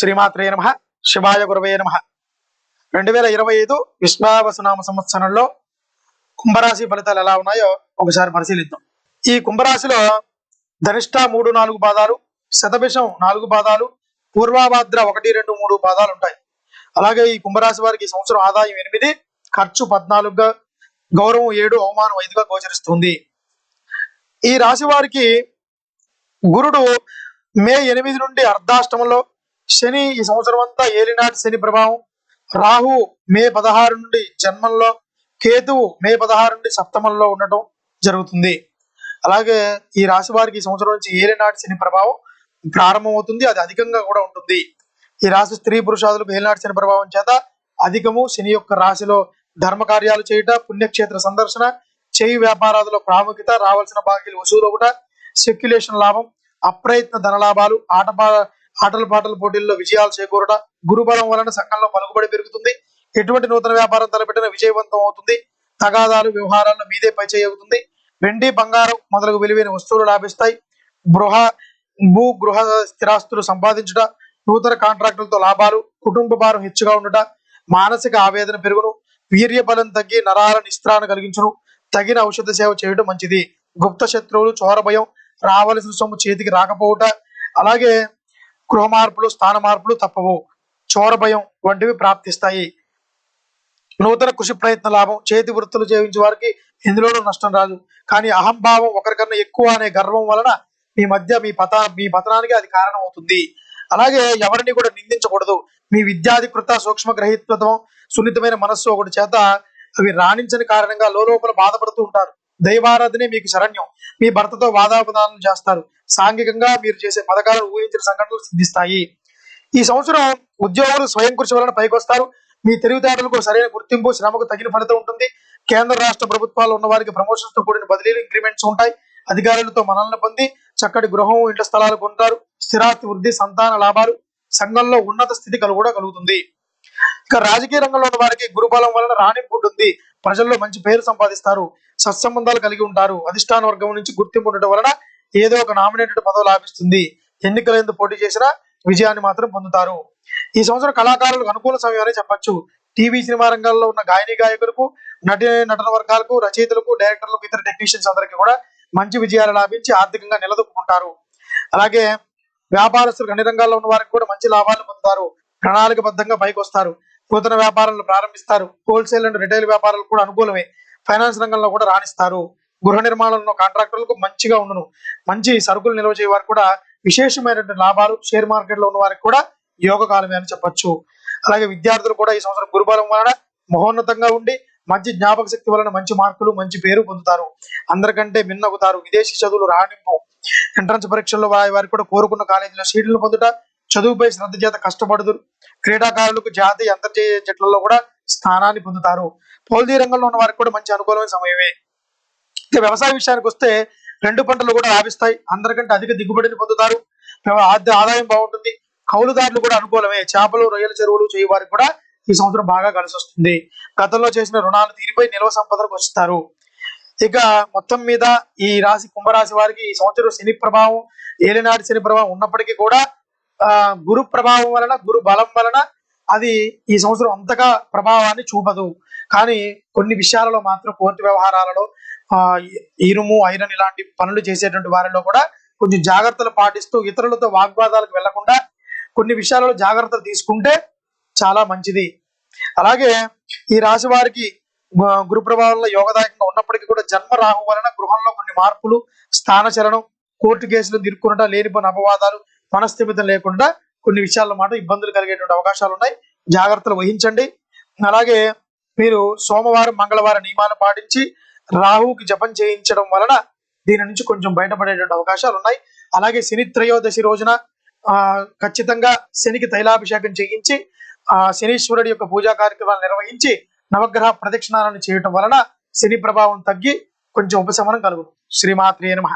శ్రీమాత్రే నమ శివాయ గురవే నమ. రెండు వేల ఇరవై ఐదు విశ్వావసనామ సంవత్సరంలో కుంభరాశి ఫలితాలు ఎలా ఉన్నాయో ఒకసారి పరిశీలిద్దాం. ఈ కుంభరాశిలో ధనిష్ట మూడు నాలుగు పాదాలు శతభిషం నాలుగు పాదాలు పూర్వాభాద్ర ఒకటి రెండు మూడు పాదాలు ఉంటాయి. అలాగే ఈ కుంభరాశి వారికి ఈ సంవత్సరం ఆదాయం ఎనిమిది ఖర్చు పద్నాలుగుగా గౌరవం ఏడు అవమానం ఐదుగా గోచరిస్తుంది. ఈ రాశి వారికి గురుడు మే ఎనిమిది నుండి అర్ధాష్టమంలో శని ఈ సంవత్సరం అంతా ఏలినాటి శని ప్రభావం. రాహు మే పదహారు నుండి జన్మంలో కేతువు మే పదహారు నుండి సప్తమంలో ఉండటం జరుగుతుంది. అలాగే ఈ రాశి వారికి ఈ సంవత్సరం నుంచి ఏలినాటి శని ప్రభావం ప్రారంభమవుతుంది అది అధికంగా కూడా ఉంటుంది. ఈ రాశి స్త్రీ పురుషాదులకు ఏలినాటి శని ప్రభావం చేత అధికము శని యొక్క రాశిలో ధర్మ కార్యాలు చేయుట పుణ్యక్షేత్ర సందర్శన చేయి వ్యాపారాలలో ప్రాముఖ్యత రావాల్సిన బాకీలు వసూలు ఒకట సెక్యులేషన్ లాభం అప్రయత్న ధన లాభాలు ఆటపా ఆటల పాటల పోటీల్లో విజయాలు చేకూరట గురుబలం వలన సంఘంలో పలుకుబడి పెరుగుతుంది. ఎటువంటి నూతన వ్యాపారం తలపెట్టిన విజయవంతం అవుతుంది. తగాదాలు వ్యవహారాల్లో మీదే పై చేయవుతుంది వెండి బంగారం మొదలగు విలువైన వస్తువులు లాభిస్తాయి. గృహ భూ గృహ స్థిరాస్తులు సంపాదించుట నూతన కాంట్రాక్టులతో లాభాలు కుటుంబ భారం హెచ్చుగా ఉండుట మానసిక ఆవేదన పెరుగును వీర్య బలం తగ్గి నరాల నిస్త్రాన్ని కలిగించును తగిన ఔషధ సేవ చేయడం మంచిది. గుప్త శత్రువులు చోర భయం రావలసిన సొమ్ము చేతికి రాకపోవుట అలాగే గృహ మార్పులు స్థాన మార్పులు తప్పవు. చోర భయం వంటివి ప్రాప్తిస్తాయి. నూతన కృషి ప్రయత్న లాభం. చేతి వృత్తులు చేయించే వారికి ఎందులోనూ నష్టం రాదు. కానీ అహంభావం ఒకరికన్నా ఎక్కువ అనే గర్వం వలన మీ మధ్య మీ పత మీ పతనానికి అది కారణం అవుతుంది అలాగే ఎవరిని కూడా నిందించకూడదు. మీ విద్యాధికృత సూక్ష్మ గ్రహీత్వం సున్నితమైన మనస్సు ఒకటి చేత అవి రాణించని కారణంగా లోపల బాధపడుతూ ఉంటారు. దైవారాధనే మీకు శరణ్యం. మీ భర్తతో వాదాపదానం చేస్తారు. సాంఘికంగా మీరు చేసే పథకాలను ఊహించిన సంఘటనలు సిద్ధిస్తాయి. ఈ సంవత్సరం ఉద్యోగులు స్వయం కృషి వలన పైకొస్తారు మీ తెలివితేటలకు సరైన గుర్తింపు శ్రమకు తగిన ఫలితం ఉంటుంది. కేంద్ర రాష్ట్ర ప్రభుత్వాలు ఉన్న వారికి ప్రమోషన్స్తో కూడిన బదిలీలు ఇంక్రిమెంట్స్ ఉంటాయి. అధికారులతో మనల్ని పొంది చక్కటి గృహం ఇంటి స్థలాలు కొంటారు. స్థిరాస్తి వృద్ధి సంతాన లాభాలు. సంఘంలో ఉన్నత స్థితి కలు కూడా కలుగుతుంది. ఇక రాజకీయ రంగంలో ఉన్న వారికి గురుబలం వలన రాణింపు ఉంటుంది ప్రజల్లో మంచి పేరు సంపాదిస్తారు. సత్సంబంధాలు కలిగి ఉంటారు. అధిష్టాన వర్గం నుంచి గుర్తింపు ఉండటం వలన ఏదో ఒక నామినేటెడ్ పదవి లాభిస్తుంది. ఎన్నికల ఎందుకు పోటీ చేసినా విజయాన్ని మాత్రం పొందుతారు. ఈ సంవత్సరం కళాకారులకు అనుకూల సమయం చెప్పచ్చు. టీవీ సినిమా రంగాల్లో ఉన్న గాయని గాయకులకు నటి నటన వర్గాలకు రచయితలకు డైరెక్టర్లకు ఇతర టెక్నీషియన్స్ అందరికీ కూడా మంచి విజయాలు లాభించి ఆర్థికంగా నిలదొక్కుంటారు అలాగే వ్యాపారస్తులకు అన్ని రంగాల్లో ఉన్న వారికి కూడా మంచి లాభాలు పొందుతారు. ప్రణాళికబద్ధంగా పైకి వస్తారు నూతన వ్యాపారాలను ప్రారంభిస్తారు. హోల్సేల్ అండ్ రిటైల్ వ్యాపారాలు కూడా అనుకూలమే. ఫైనాన్స్ రంగంలో కూడా రాణిస్తారు. గృహ నిర్మాణంలో కాంట్రాక్టర్లకు మంచిగా ఉండును. మంచి సరుకులు నిల్వ చేయ వారికి కూడా విశేషమైనటువంటి లాభాలు షేర్ మార్కెట్లో ఉన్న వారికి కూడా యోగ కాలమే అని చెప్పొచ్చు. అలాగే విద్యార్థులు కూడా ఈ సంవత్సరం గురుబలం వలన మహోన్నతంగా ఉండి మంచి జ్ఞాపక శక్తి వలన మంచి మార్కులు మంచి పేరు పొందుతారు. అందరికంటే మిన్నవుతారు. విదేశీ చదువులు రాణింపు. ఎంట్రన్స్ పరీక్షల్లో వారి వారికి కూడా కోరుకున్న కాలేజీలో సీట్లు పొందుట చదువుపై శ్రద్ధ చేత కష్టపడుదురు. క్రీడాకారులకు జాతీయ అంతర్జాతీయ జట్లలో కూడా స్థానాన్ని పొందుతారు. పౌల్దీ రంగంలో ఉన్న వారికి కూడా మంచి అనుకూలమైన సమయమే. ఇక వ్యవసాయ విషయానికి వస్తే రెండు పంటలు కూడా లాభిస్తాయి. అందరికంటే అధిక దిగుబడిని పొందుతారు. ఆదాయం బాగుంటుంది. కౌలుదారులు కూడా అనుకూలమే. చేపలు రొయ్యల చెరువులు చేయ వారికి కూడా ఈ సంవత్సరం బాగా కలిసి వస్తుంది. గతంలో చేసిన రుణాలు తీరిపోయి నిల్వ సంపదలకు వస్తారు. ఇక మొత్తం మీద ఈ రాశి కుంభరాశి వారికి ఈ సంవత్సరం శని ప్రభావం ఏలినాటి శని ప్రభావం ఉన్నప్పటికీ కూడా గురు ప్రభావం వలన గురు బలం వలన అది ఈ సంవత్సరం అంతగా ప్రభావాన్ని చూపదు. కానీ కొన్ని విషయాలలో మాత్రం కోర్టు వ్యవహారాలలో ఆ ఇరుము ఐరన్ ఇలాంటి పనులు చేసేటువంటి వారిలో కూడా కొంచెం జాగ్రత్తలు పాటిస్తూ ఇతరులతో వాగ్వాదాలకు వెళ్ళకుండా కొన్ని విషయాలలో జాగ్రత్తలు తీసుకుంటే చాలా మంచిది. అలాగే ఈ రాశి వారికి గు- గురు ప్రభావంలో యోగదాయకంగా ఉన్నప్పటికీ కూడా జన్మ రాహు వలన గృహంలో కొన్ని మార్పులు స్థానచలనం కోర్టు కేసులు దిరుక్కునట లేనిపోయిన అపవాదాలు మనస్థిమితం లేకుండా కొన్ని విషయాల మాట ఇబ్బందులు కలిగేటువంటి అవకాశాలు ఉన్నాయి. జాగ్రత్తలు వహించండి. అలాగే మీరు సోమవారం మంగళవారం నియమాలు పాటించి రాహువుకి జపం చేయించడం వలన దీని నుంచి కొంచెం బయటపడేటువంటి అవకాశాలు ఉన్నాయి. అలాగే శని త్రయోదశి రోజున ఆ ఖచ్చితంగా శనికి తైలాభిషేకం చేయించి ఆ శనీశ్వరుడి యొక్క పూజా కార్యక్రమాలు నిర్వహించి నవగ్రహ ప్రదక్షిణాలను చేయటం వలన శని ప్రభావం తగ్గి కొంచెం ఉపశమనం కలుగు శ్రీమాత్రే నమః.